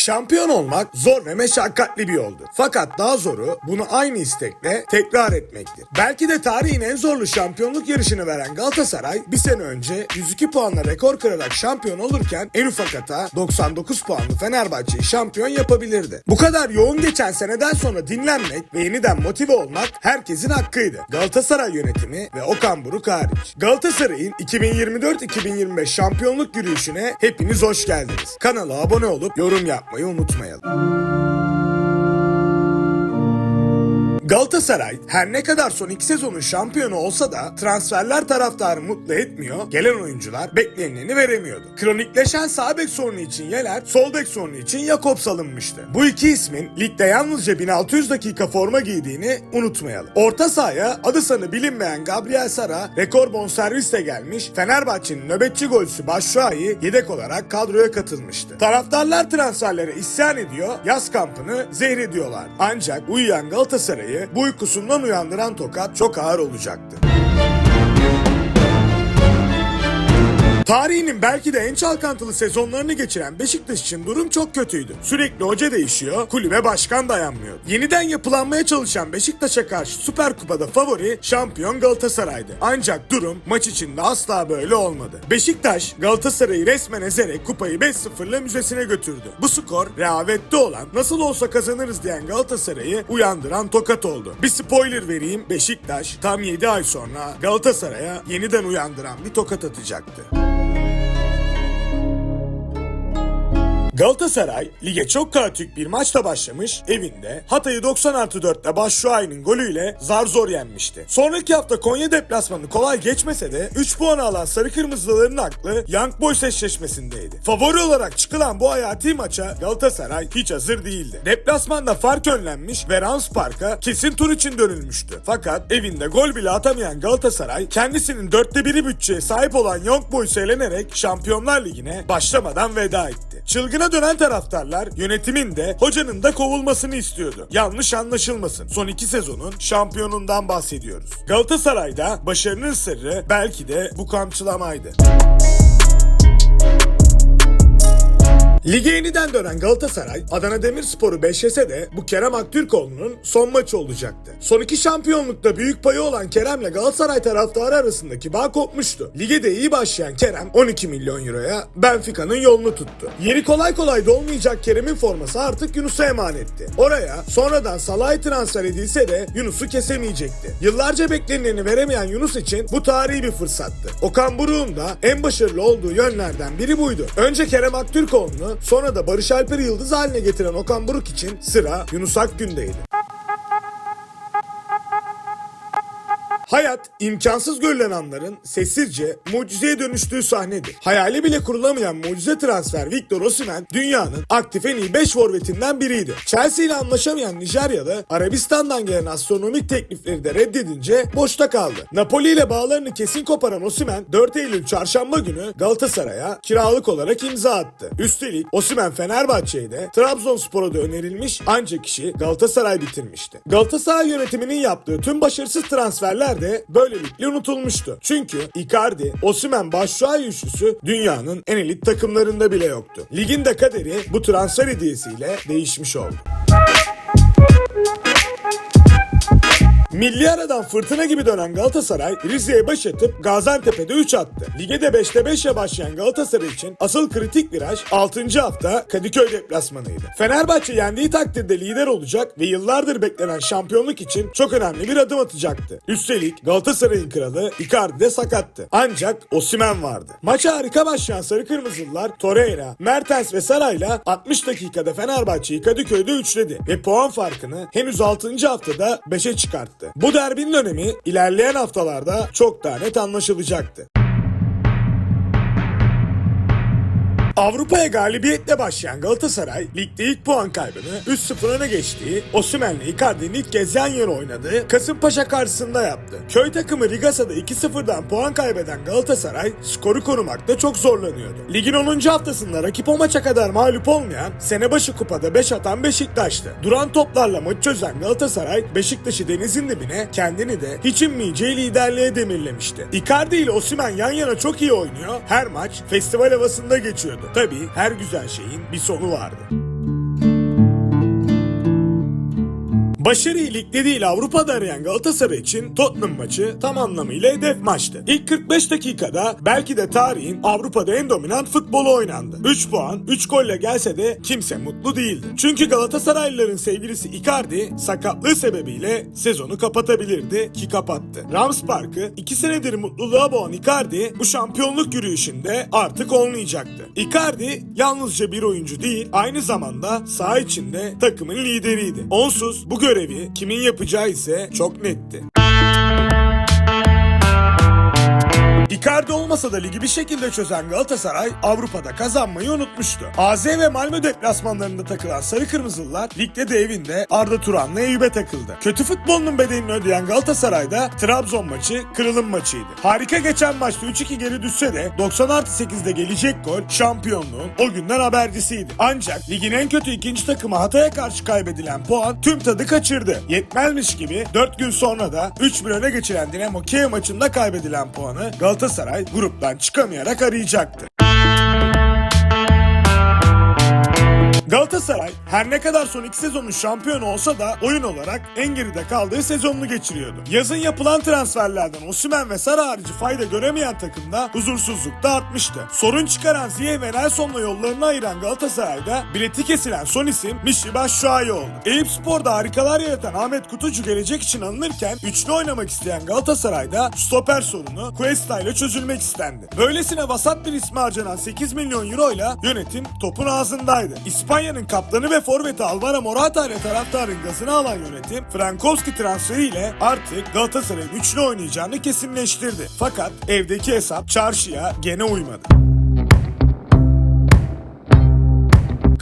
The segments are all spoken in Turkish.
Şampiyon olmak zor ve meşakkatli bir yoldur. Fakat daha zoru bunu aynı istekle tekrar etmektir. Belki de tarihin en zorlu şampiyonluk yarışını veren Galatasaray bir sene önce 102 puanla rekor kırarak şampiyon olurken en ufak hata 99 puanlı Fenerbahçe'yi şampiyon yapabilirdi. Bu kadar yoğun geçen seneden sonra dinlenmek ve yeniden motive olmak herkesin hakkıydı. Galatasaray yönetimi ve Okan Buruk hariç. Galatasaray'ın 2024-2025 şampiyonluk yürüyüşüne hepiniz hoş geldiniz. Kanala abone olup yorum yapmayı unutmayalım. Galatasaray her ne kadar son iki sezonun şampiyonu olsa da transferler taraftarı mutlu etmiyor, gelen oyuncular beklenileni veremiyordu. Kronikleşen sağ bek sorunu için Yeler, sol bek sorunu için Jakobs alınmıştı. Bu iki ismin ligde yalnızca 1600 dakika forma giydiğini unutmayalım. Orta sahaya adı sanı bilinmeyen Gabriel Sara rekor bonservisle gelmiş, Fenerbahçe'nin nöbetçi golcüsü Başşuay'ı yedek olarak kadroya katılmıştı. Taraftarlar transferlere isyan ediyor, yaz kampını zehrediyorlar. Ancak uyuyan Galatasaray'ı bu uykusundan uyandıran tokat çok ağır olacaktı. Tarihinin belki de en çalkantılı sezonlarını geçiren Beşiktaş için durum çok kötüydü. Sürekli hoca değişiyor, kulübe başkan dayanmıyor. Yeniden yapılanmaya çalışan Beşiktaş'a karşı Süper Kupa'da favori şampiyon Galatasaray'dı. Ancak durum maç içinde asla böyle olmadı. Beşiktaş Galatasaray'ı resmen ezerek kupayı 5-0'la müzesine götürdü. Bu skor rehavette olan nasıl olsa kazanırız diyen Galatasaray'ı uyandıran tokat oldu. Bir spoiler vereyim Beşiktaş tam 7 ay sonra Galatasaray'a yeniden uyandıran bir tokat atacaktı. Galatasaray lige çok kaotik bir maçla başlamış evinde Hatay'ı 90 artı 4'te Başşuay'ın golüyle zar zor yenmişti. Sonraki hafta Konya deplasmanı kolay geçmese de 3 puan alan sarı kırmızıların aklı Young Boys eşleşmesindeydi. Favori olarak çıkılan bu hayati maça Galatasaray hiç hazır değildi. Deplasmanda fark önlenmiş ve Rams Park'a kesin tur için dönülmüştü. Fakat evinde gol bile atamayan Galatasaray kendisinin dörtte biri bütçeye sahip olan Young Boys'u elenerek Şampiyonlar Ligi'ne başlamadan veda etti. Çılgına dönen taraftarlar yönetimin de hocanın da kovulmasını istiyordu. Yanlış anlaşılmasın. Son iki sezonun şampiyonundan bahsediyoruz. Galatasaray'da başarının sırrı belki de bu kamçılamaydı. Lige yeniden dönen Galatasaray, Adana Demirspor'u 5 yese de bu Kerem Aktürkoğlu'nun son maçı olacaktı. Son iki şampiyonlukta büyük payı olan Kerem'le Galatasaray taraftarı arasındaki bağ kopmuştu. Lige de iyi başlayan Kerem 12 milyon euroya Benfica'nın yolunu tuttu. Yeri kolay kolay dolmayacak Kerem'in forması artık Yunus'a emanetti. Oraya sonradan Salah'ı transfer edilse de Yunus'u kesemeyecekti. Yıllarca beklenileni veremeyen Yunus için bu tarihi bir fırsattı. Okan Buruk'un da en başarılı olduğu yönlerden biri buydu. Önce Kerem Aktürkoğlu'nu sonra da Barış Alper Yıldız haline getiren Okan Buruk için sıra Yunus Akgün'deydi. Hayat imkansız görülen anların sessizce mucizeye dönüştüğü sahnedir. Hayali bile kurulamayan mucize transfer Victor Osimhen dünyanın aktif en iyi 5 forvetinden biriydi. Chelsea ile anlaşamayan Nijeryalı Arabistan'dan gelen astronomik teklifleri de reddedince boşta kaldı. Napoli ile bağlarını kesin koparan Osimhen 4 Eylül çarşamba günü Galatasaray'a kiralık olarak imza attı. Üstelik Osimhen Fenerbahçe'ye de Trabzonspor'a da önerilmiş ancak işi Galatasaray bitirmişti. Galatasaray yönetiminin yaptığı tüm başarısız transferler de böylelikle unutulmuştu. Çünkü Icardi, Osimhen, Başşuay üçlüsü dünyanın en elit takımlarında bile yoktu. Ligin de kaderi bu transfer hediyesiyle değişmiş oldu. Milli aradan fırtına gibi dönen Galatasaray Rize'ye baş atıp Gaziantep'e 3 attı. Lige de 5'te 5'e başlayan Galatasaray için asıl kritik viraj 6. hafta Kadıköy deplasmanıydı. Fenerbahçe yendiği takdirde lider olacak ve yıllardır beklenen şampiyonluk için çok önemli bir adım atacaktı. Üstelik Galatasaray'ın kralı Icardi de sakattı. Ancak Osimhen vardı. Maça harika başlayan Sarı Kırmızılılar Torreira, Mertens ve Saray'la 60 dakikada Fenerbahçe'yi Kadıköy'de üçledi ve puan farkını henüz 6. haftada 5'e çıkarttı. Bu derbinin önemi ilerleyen haftalarda çok daha net anlaşılacaktı. Avrupa'ya galibiyetle başlayan Galatasaray ligde ilk puan kaybını 3-0 öne geçtiği Osimhen'le Icardi'nin ilk kez yan yana oynadığı Kasımpaşa karşısında yaptı. Köy takımı Rigasa'da 2-0'dan puan kaybeden Galatasaray skoru korumakta çok zorlanıyordu. Ligin 10. haftasında rakip o maça kadar mağlup olmayan sene başı kupada 5 atan Beşiktaş'tı. Duran toplarla maçı çözen Galatasaray Beşiktaş'ı denizin dibine kendini de hiç inmeyeceği liderliğe demirlemişti. Icardi ile Osimhen yan yana çok iyi oynuyor. Her maç festival havasında geçiyordu. Tabii her güzel şeyin bir sonu vardı. Başarıyı ligde değil Avrupa'da arayan Galatasaray için Tottenham maçı tam anlamıyla hedef maçtı. İlk 45 dakikada belki de tarihin Avrupa'da en dominant futbolu oynandı. 3 puan 3 golle gelse de kimse mutlu değildi. Çünkü Galatasaraylıların sevgilisi Icardi sakatlığı sebebiyle sezonu kapatabilirdi ki kapattı. Rams Park'ı 2 senedir mutluluğa boğan Icardi bu şampiyonluk yürüyüşünde artık olmayacaktı. Icardi yalnızca bir oyuncu değil aynı zamanda saha içinde takımın lideriydi. Onsuz bu görevi kimin yapacağı ise çok netti. Icardi olmasa da ligi bir şekilde çözen Galatasaray Avrupa'da kazanmayı unutmuştu. AZ ve Malmö deplasmanlarında takılan Sarı Kırmızılılar ligde de evinde Arda Turan'la Eyüp'e takıldı. Kötü futbolunun bedelini ödeyen Galatasaray'da Trabzon maçı kırılım maçıydı. Harika geçen maçta 3-2 geri düşse de 90 artı 8'de gelecek gol şampiyonluğun o günden habercisiydi. Ancak ligin en kötü ikinci takımı Hatay'a karşı kaybedilen puan tüm tadı kaçırdı. Yetmezmiş gibi 4 gün sonra da 3-1 öne geçiren Dinamo Kiev maçında kaybedilen puanı Galatasaray gruptan çıkamayarak arayacaktı. Galatasaray her ne kadar son iki sezonun şampiyonu olsa da oyun olarak en geride kaldığı sezonunu geçiriyordu. Yazın yapılan transferlerden Osimhen ve Sara harici fayda göremeyen takımda huzursuzluk da artmıştı. Sorun çıkaran Ziyeh ve Nelson'la yollarını ayıran Galatasaray'da bileti kesilen son isim Mişi Başşuay oldu. Eyüp Spor'da harikalar yaratan Ahmet Kutucu gelecek için alınırken üçlü oynamak isteyen Galatasaray'da stoper sorunu Cuesta ile çözülmek istendi. Böylesine vasat bir ismi harcanan 8 milyon euro ile yönetim topun ağzındaydı. İspanya'nın kaptanı ve forveti Alvaro Morata ile taraftarın gazını alan yönetim Frankowski transferiyle artık Galatasaray'ın üçlü oynayacağını kesinleştirdi. Fakat evdeki hesap çarşıya gene uymadı.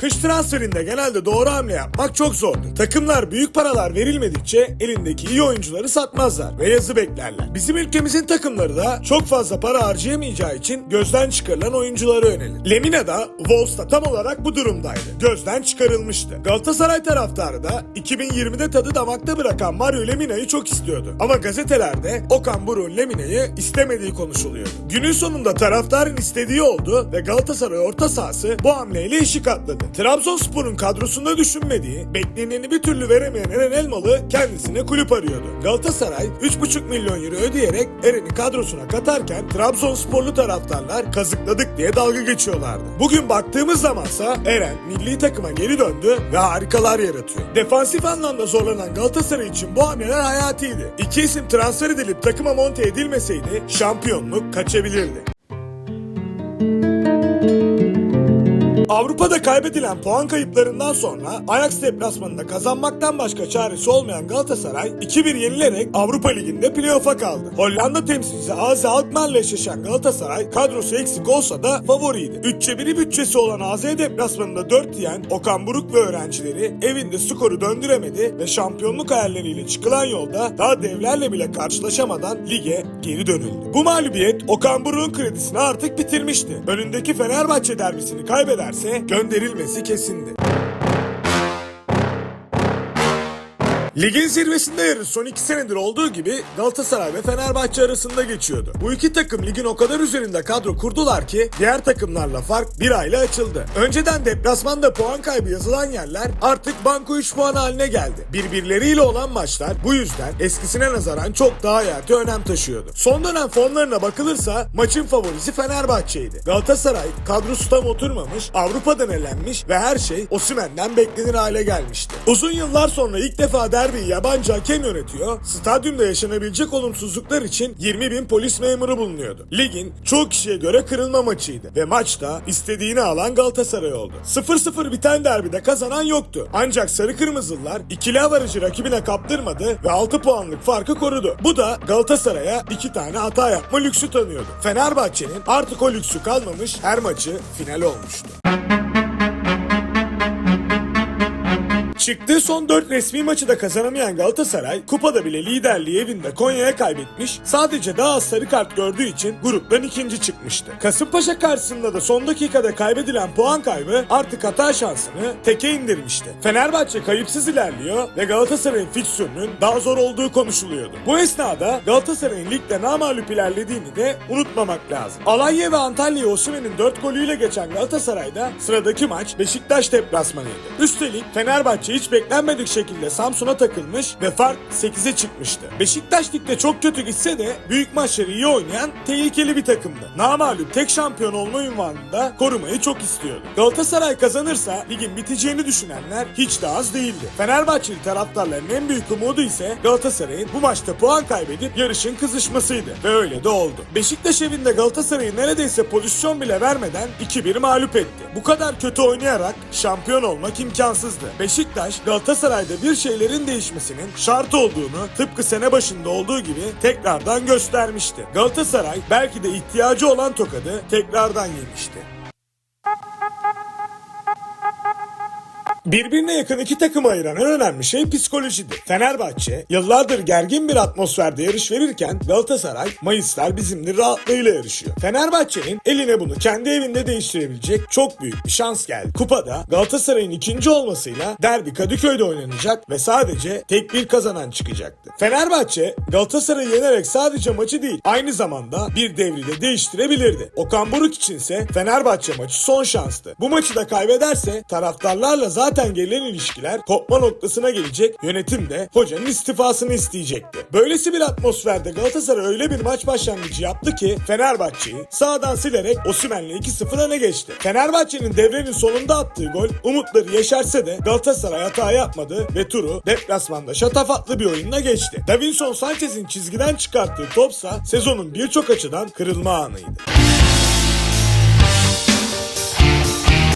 Kış transferinde genelde doğru hamle yapmak çok zordur. Takımlar büyük paralar verilmedikçe elindeki iyi oyuncuları satmazlar ve yazı beklerler. Bizim ülkemizin takımları da çok fazla para harcayamayacağı için gözden çıkarılan oyunculara yönelir. Lemina da Wolves'ta tam olarak bu durumdaydı. Gözden çıkarılmıştı. Galatasaray taraftarı da 2020'de tadı damakta bırakan Mario Lemina'yı çok istiyordu. Ama gazetelerde Okan Buruk'un Lemina'yı istemediği konuşuluyordu. Günün sonunda taraftarın istediği oldu ve Galatasaray orta sahası bu hamleyle işi katladı. Trabzonspor'un kadrosunda düşünmediği, bekleneni bir türlü veremeyen Eren Elmalı kendisine kulüp arıyordu. Galatasaray 3,5 milyon euro ödeyerek Eren'i kadrosuna katarken Trabzonsporlu taraftarlar kazıkladık diye dalga geçiyorlardı. Bugün baktığımız zamansa Eren milli takıma geri döndü ve harikalar yaratıyor. Defansif anlamda zorlanan Galatasaray için bu hamleler hayatiydi. İki isim transfer edilip takıma monte edilmeseydi şampiyonluk kaçabilirdi. Avrupa'da kaybedilen puan kayıplarından sonra Ajax deplasmanında kazanmaktan başka çaresi olmayan Galatasaray 2-1 yenilerek Avrupa Ligi'nde playoff'a kaldı. Hollanda temsilcisi AZ Alkmaar'la eşleşen Galatasaray kadrosu eksik olsa da favoriydi. 3'e 1'i bütçesi olan AZ deplasmanında 4 yiyen Okan Buruk ve öğrencileri evinde skoru döndüremedi ve şampiyonluk hayalleriyle çıkılan yolda daha devlerle bile karşılaşamadan lige geri dönüldü. Bu mağlubiyet Okan Buruk'un kredisini artık bitirmişti. Önündeki Fenerbahçe derbisini kaybederse gönderilmesi kesindi. Ligin zirvesinde yarış son iki senedir olduğu gibi Galatasaray ve Fenerbahçe arasında geçiyordu. Bu iki takım ligin o kadar üzerinde kadro kurdular ki diğer takımlarla fark bir ayla açıldı. Önceden deplasmanda puan kaybı yazılan yerler artık banko 3 puan haline geldi. Birbirleriyle olan maçlar bu yüzden eskisine nazaran çok daha hayati önem taşıyordu. Son dönem formlarına bakılırsa maçın favorisi Fenerbahçe'ydi. Galatasaray kadrosu tam oturmamış, Avrupa'dan elenmiş ve her şey Osimhen'den beklenir hale gelmişti. Uzun yıllar sonra ilk defa derbiyi yabancı hakem yönetiyor, stadyumda yaşanabilecek olumsuzluklar için 20 bin polis memuru bulunuyordu. Ligin çoğu kişiye göre kırılma maçıydı ve maçta istediğini alan Galatasaray oldu. 0-0 biten derbide kazanan yoktu. Ancak Sarı Kırmızılılar ikili avarajı rakibine kaptırmadı ve 6 puanlık farkı korudu. Bu da Galatasaray'a 2 tane hata yapma lüksü tanıyordu. Fenerbahçe'nin artık o lüksü kalmamış her maçı final olmuştu. Çıktığı son 4 resmi maçı da kazanamayan Galatasaray kupada bile liderliği evinde Konya'ya kaybetmiş sadece daha az sarı kart gördüğü için gruptan ikinci çıkmıştı. Kasımpaşa karşısında da son dakikada kaybedilen puan kaybı artık hata şansını teke indirmişti. Fenerbahçe kayıpsız ilerliyor ve Galatasaray'ın fikstürünün daha zor olduğu konuşuluyordu. Bu esnada Galatasaray'ın ligde namağlup ilerlediğini de unutmamak lazım. Alanya ve Antalya'yı Osimhen'in 4 golüyle geçen Galatasaray'da sıradaki maç Beşiktaş deplasmanıydı. Üstelik Fenerbahçe'yi hiç beklenmedik şekilde Samsun'a takılmış ve fark 8'e çıkmıştı. Beşiktaş ligde çok kötü gitse de büyük maçları iyi oynayan tehlikeli bir takımdı. Namalup tek şampiyon olma ünvanını da korumayı çok istiyordu. Galatasaray kazanırsa ligin biteceğini düşünenler hiç de az değildi. Fenerbahçeli taraftarların en büyük umudu ise Galatasaray'ın bu maçta puan kaybedip yarışın kızışmasıydı. Ve öyle de oldu. Beşiktaş evinde Galatasaray'ı neredeyse pozisyon bile vermeden 2-1 mağlup etti. Bu kadar kötü oynayarak şampiyon olmak imkansızdı. Beşiktaş Galatasaray'da bir şeylerin değişmesinin şart olduğunu tıpkı sene başında olduğu gibi tekrardan göstermişti. Galatasaray belki de ihtiyacı olan tokadı tekrardan yemişti. Birbirine yakın iki takımı ayıran en önemli şey psikolojidir. Fenerbahçe yıllardır gergin bir atmosferde yarış verirken Galatasaray Mayıslar bizimdir rahatlığıyla yarışıyor. Fenerbahçe'nin eline bunu kendi evinde değiştirebilecek çok büyük bir şans geldi. Kupada Galatasaray'ın ikinci olmasıyla derbi Kadıköy'de oynanacak ve sadece tek bir kazanan çıkacaktı. Fenerbahçe Galatasaray'ı yenerek sadece maçı değil aynı zamanda bir devri de değiştirebilirdi. Okan Buruk içinse Fenerbahçe maçı son şanstı. Bu maçı da kaybederse taraftarlarla zaten gelen ilişkiler kopma noktasına gelecek yönetim de hocanın istifasını isteyecekti. Böylesi bir atmosferde Galatasaray öyle bir maç başlangıcı yaptı ki Fenerbahçe'yi sağdan silerek Osimhen'le 2-0 öne geçti. Fenerbahçe'nin devrenin sonunda attığı gol umutları yeşerse de Galatasaray hata yapmadı ve turu deplasmanda şatafatlı bir oyunla geçti. Davinson Sanchez'in çizgiden çıkarttığı topsa sezonun birçok açıdan kırılma anıydı.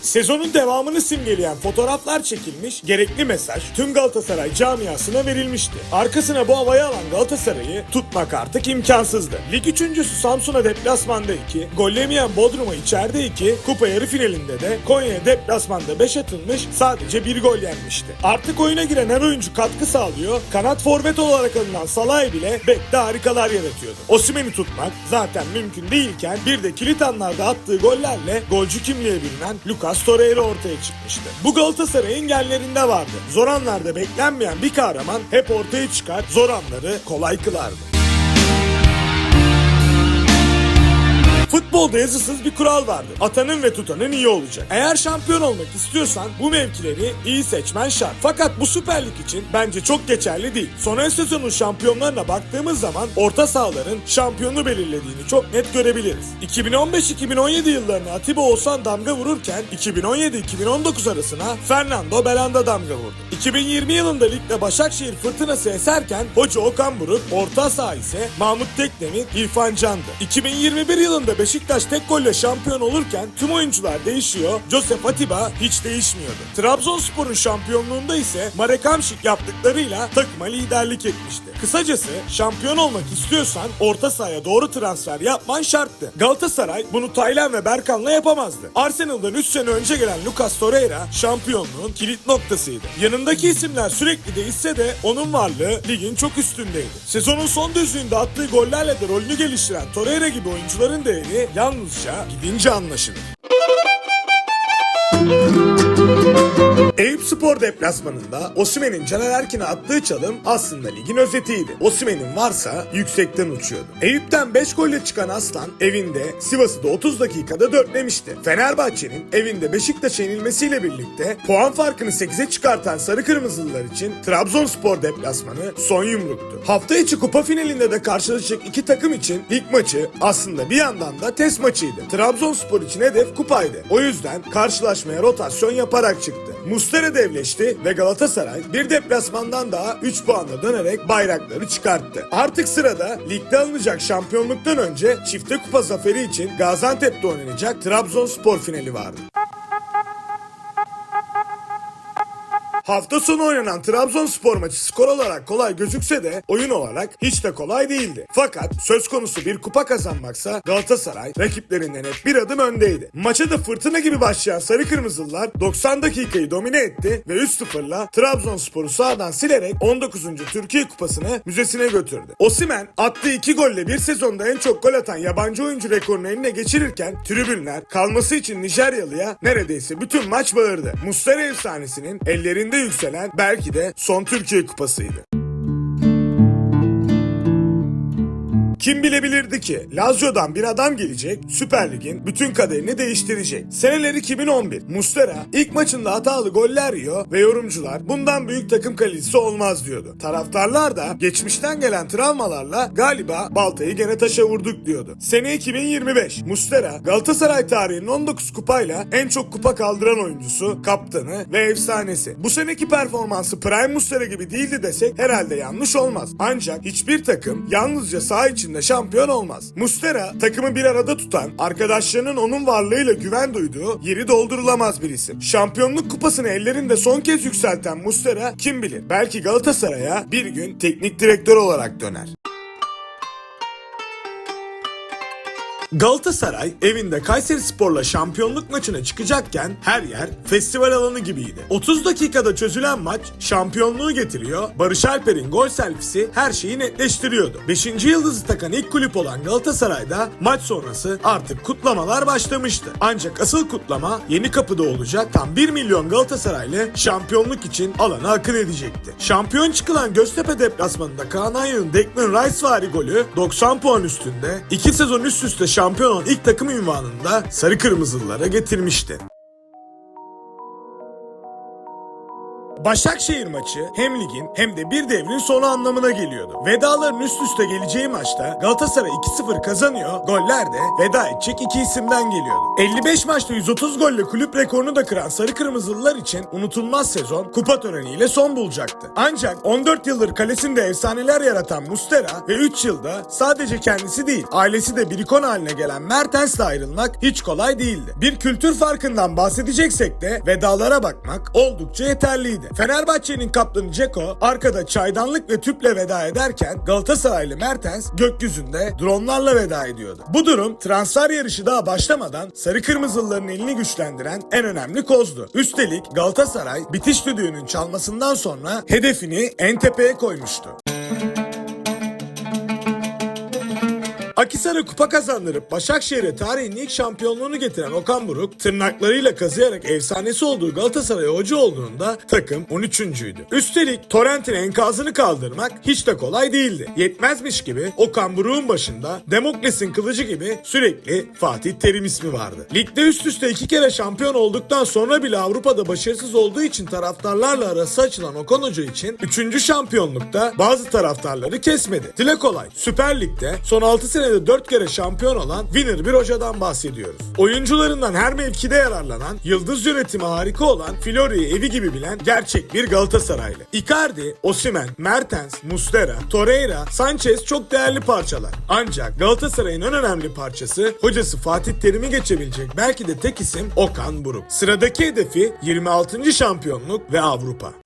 Sezonun devamını simgeleyen fotoğraflar çekilmiş, gerekli mesaj tüm Galatasaray camiasına verilmişti. Arkasına bu havayı alan Galatasaray'ı tutmak artık imkansızdı. Lig üçüncüsü Samsun'a deplasmanda 2, gollemeyen Bodrum'a içeride 2, kupa yarı finalinde de Konya'ya deplasmanda 5 atılmış, sadece bir gol yenmişti. Artık oyuna giren her oyuncu katkı sağlıyor, kanat forvet olarak alınan Salah'ı bile bekte harikalar yaratıyordu. Osimhen'i tutmak zaten mümkün değilken bir de kilit anlarda attığı gollerle golcü kimliğe bürünen Lucas Torreira ortaya çıkmıştı. Bu Galatasaray'ın genlerinde vardı. Zor anlarda beklenmeyen bir kahraman hep ortaya çıkar, zor anları kolay kılardı. Futbolda yazısız bir kural vardır. Atanın ve tutanın iyi olacak. Eğer şampiyon olmak istiyorsan bu mevkileri iyi seçmen şart. Fakat bu Süper Lig için bence çok geçerli değil. Son sezonun şampiyonlarına baktığımız zaman orta sahaların şampiyonu belirlediğini çok net görebiliriz. 2015-2017 yıllarına Atiba Oğuzhan damga vururken 2017-2019 arasına Fernando Belanda damga vurdu. 2020 yılında ligde Başakşehir fırtınası eserken Hoca Okan Buruk, orta saha ise Mahmut Tekdemir, İrfan Can'dı. 2021 yılında Beşiktaş tek golle şampiyon olurken tüm oyuncular değişiyor, Josep Atiba hiç değişmiyordu. Trabzonspor'un şampiyonluğunda ise Marek Hamšík yaptıklarıyla takıma liderlik etmişti. Kısacası şampiyon olmak istiyorsan orta sahaya doğru transfer yapman şarttı. Galatasaray bunu Taylan ve Berkan'la yapamazdı. Arsenal'dan 3 sene önce gelen Lucas Torreira şampiyonluğun kilit noktasıydı. Yanındaki isimler sürekli değişse de onun varlığı ligin çok üstündeydi. Sezonun son düzlüğünde attığı gollerle de rolünü geliştiren Torreira gibi oyuncuların değeri yalnızca gidince anlaşılır. Eyüp Spor deplasmanında Osimhen'in Caner Erkin'e attığı çalım aslında ligin özetiydi. Osimhen'in varsa yüksekten uçuyordu. Eyüp'ten 5 golle çıkan Aslan evinde Sivas'ı da 30 dakikada dörtlemişti. Fenerbahçe'nin evinde Beşiktaş'a yenilmesiyle birlikte puan farkını 8'e çıkartan Sarı Kırmızılılar için Trabzonspor deplasmanı son yumruktu. Hafta içi kupa finalinde de karşılaşacak iki takım için ilk maçı aslında bir yandan da test maçıydı. Trabzonspor için hedef kupaydı. O yüzden karşılaşmaya rotasyon yaparak çıktı. Muslera devleşti ve Galatasaray bir deplasmandan daha 3 puanla dönerek bayrakları çıkarttı. Artık sırada ligde alınacak şampiyonluktan önce çifte kupa zaferi için Gaziantep'te oynanacak Trabzonspor finali vardı. Hafta sonu oynanan Trabzonspor maçı skor olarak kolay gözükse de oyun olarak hiç de kolay değildi. Fakat söz konusu bir kupa kazanmaksa Galatasaray rakiplerinden hep bir adım öndeydi. Maça da fırtına gibi başlayan Sarı Kırmızılılar 90 dakikayı domine etti ve 3-0'la Trabzonspor'u sağdan silerek 19. Türkiye Kupası'nı müzesine götürdü. Osimen attığı 2 golle bir sezonda en çok gol atan yabancı oyuncu rekorunu eline geçirirken tribünler kalması için Nijeryalı'ya neredeyse bütün maç bağırdı. Muslera efsanesinin ellerinde yükselen belki de son Türkiye Kupası'ydı. Kim bilebilirdi ki Lazio'dan bir adam gelecek, Süper Lig'in bütün kaderini değiştirecek. Seneler 2011. Mustera ilk maçında hatalı goller yiyor ve yorumcular bundan büyük takım kalecisi olmaz diyordu. Taraftarlar da geçmişten gelen travmalarla galiba baltayı gene taşa vurduk diyordu. Sene 2025. Mustera Galatasaray tarihinin 19 kupayla en çok kupa kaldıran oyuncusu, kaptanı ve efsanesi. Bu seneki performansı Prime Mustera gibi değildi desek herhalde yanlış olmaz. Ancak hiçbir takım yalnızca saha içinde şampiyon olmaz. Mustera takımı bir arada tutan, arkadaşlarının onun varlığıyla güven duyduğu yeri doldurulamaz bir isim. Şampiyonluk kupasını ellerinde son kez yükselten Mustera kim bilir belki Galatasaray'a bir gün teknik direktör olarak döner. Galatasaray evinde Kayseri Spor'la şampiyonluk maçına çıkacakken her yer festival alanı gibiydi. 30 dakikada çözülen maç şampiyonluğu getiriyor. Barış Alper'in gol selfisi her şeyi netleştiriyordu. 5. yıldızı takan ilk kulüp olan Galatasaray'da maç sonrası artık kutlamalar başlamıştı. Ancak asıl kutlama yeni kapıda olacak. Tam 1 milyon Galatasaraylı şampiyonluk için alana akın edecekti. Şampiyon çıkılan Göztepe deplasmanında Kaan Ayhan'ın Declan Rice vari golü 90 puan üstünde 2 sezon üst üste şampiyon olan ilk takım ünvanını da Sarı Kırmızılılara getirmişti. Başakşehir maçı hem ligin hem de bir devrin sonu anlamına geliyordu. Vedaların üst üste geleceği maçta Galatasaray 2-0 kazanıyor, goller de veda edecek iki isimden geliyordu. 55 maçta 130 golle kulüp rekorunu da kıran Sarı Kırmızılılar için unutulmaz sezon kupa töreniyle son bulacaktı. Ancak 14 yıldır kalesinde efsaneler yaratan Mustera ve 3 yılda sadece kendisi değil ailesi de bir ikon haline gelen Mertens'le ayrılmak hiç kolay değildi. Bir kültür farkından bahsedeceksek de vedalara bakmak oldukça yeterliydi. Fenerbahçe'nin kaptanı Ceko arkada çaydanlık ve tüple veda ederken Galatasaraylı Mertens gökyüzünde dronlarla veda ediyordu. Bu durum transfer yarışı daha başlamadan sarı kırmızılıların elini güçlendiren en önemli kozdu. Üstelik Galatasaray bitiş düdüğünün çalmasından sonra hedefini en tepeye koymuştu. Akisar'a kupa kazandırıp Başakşehir'e tarihin ilk şampiyonluğunu getiren Okan Buruk tırnaklarıyla kazıyarak efsanesi olduğu Galatasaray'a hoca olduğunda takım 13.'üydü. Üstelik Torrent'in enkazını kaldırmak hiç de kolay değildi. Yetmezmiş gibi Okan Buruk'un başında Demokles'in kılıcı gibi sürekli Fatih Terim ismi vardı. Ligde üst üste iki kere şampiyon olduktan sonra bile Avrupa'da başarısız olduğu için taraftarlarla arası açılan Okan Hoca için 3. şampiyonlukta bazı taraftarları kesmedi. Dile kolay Süper Lig'de son 6 senede 4 kere şampiyon olan winner bir hocadan bahsediyoruz. Oyuncularından her mevkide yararlanan, yıldız yönetimi harika olan, Flori'yi evi gibi bilen gerçek bir Galatasaraylı. Icardi, Osimhen, Mertens, Muslera, Torreira, Sanchez çok değerli parçalar. Ancak Galatasaray'ın en önemli parçası hocası Fatih Terim'i geçebilecek belki de tek isim Okan Buruk. Sıradaki hedefi 26. şampiyonluk ve Avrupa.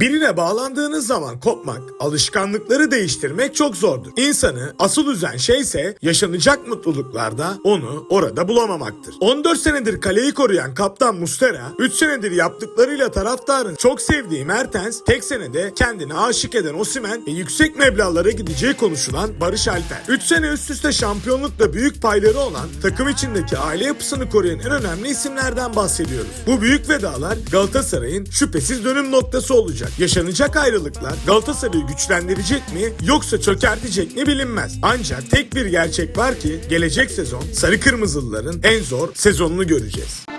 Birine bağlandığınız zaman kopmak, alışkanlıkları değiştirmek çok zordur. İnsanı asıl üzen şeyse yaşanacak mutluluklarda onu orada bulamamaktır. 14 senedir kaleyi koruyan kaptan Mustera, 3 senedir yaptıklarıyla taraftarın çok sevdiği Mertens, tek senede kendini aşık eden Osimen ve yüksek meblağlara gideceği konuşulan Barış Alper. 3 sene üst üste şampiyonlukla büyük payları olan takım içindeki aile yapısını koruyan en önemli isimlerden bahsediyoruz. Bu büyük vedalar Galatasaray'ın şüphesiz dönüm noktası olacak. Yaşanacak ayrılıklar Galatasaray'ı güçlendirecek mi yoksa çökertecek mi bilinmez. Ancak tek bir gerçek var ki gelecek sezon Sarı Kırmızılıların en zor sezonunu göreceğiz.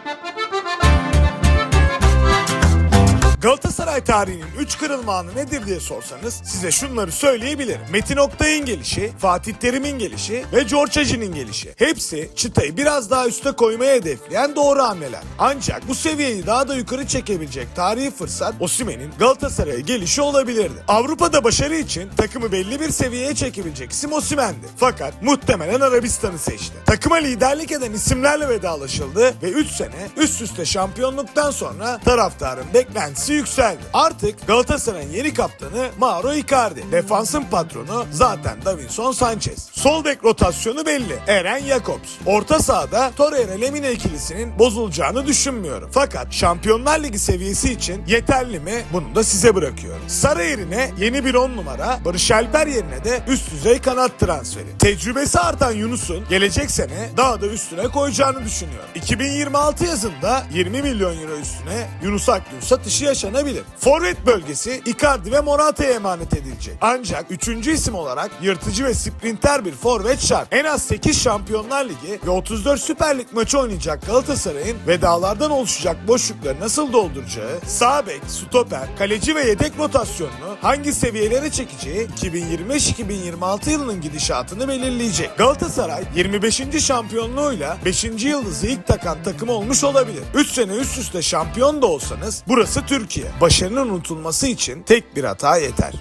Galatasaray tarihinin 3 kırılma anı nedir diye sorsanız size şunları söyleyebilirim. Metin Oktay'ın gelişi, Fatih Terim'in gelişi ve George Aji'nin gelişi. Hepsi çıtayı biraz daha üste koymaya hedefleyen doğru hamleler. Ancak bu seviyeyi daha da yukarı çekebilecek tarihi fırsat Osimhen'in Galatasaray'a gelişi olabilirdi. Avrupa'da başarı için takımı belli bir seviyeye çekebilecek isim Osimhen'di. Fakat muhtemelen Arabistan'ı seçti. Takıma liderlik eden isimlerle vedalaşıldı ve 3 sene üst üste şampiyonluktan sonra taraftarın beklentisi yükseldi. Artık Galatasaray'ın yeni kaptanı Mauro Icardi. Defansın patronu zaten Davinson Sanchez. Sol bek rotasyonu belli. Eren Jakobs. Orta sahada Torreira Lemina ikilisinin bozulacağını düşünmüyorum. Fakat Şampiyonlar Ligi seviyesi için yeterli mi? Bunu da size bırakıyorum. Sara yerine yeni bir 10 numara, Barış Alper yerine de üst düzey kanat transferi. Tecrübesi artan Yunus'un gelecek sene daha da üstüne koyacağını düşünüyorum. 2026 yazında 20 milyon euro üstüne Yunus Akgün satışı yaşandı. Yaşanabilir. Forvet bölgesi Icardi ve Morata'ya emanet edilecek. Ancak üçüncü isim olarak yırtıcı ve sprinter bir forvet şart. En az 8 Şampiyonlar Ligi ve 34 Süper Lig maçı oynayacak Galatasaray'ın vedalardan oluşacak boşlukları nasıl dolduracağı, sağ bek, stoper, kaleci ve yedek rotasyonunu hangi seviyelere çekeceği 2025-2026 yılının gidişatını belirleyecek. Galatasaray 25. şampiyonluğuyla 5. yıldızı ilk takan takım olmuş olabilir. 3 sene üst üste şampiyon da olsanız burası Türkiye. Başarının unutulması için tek bir hata yeter.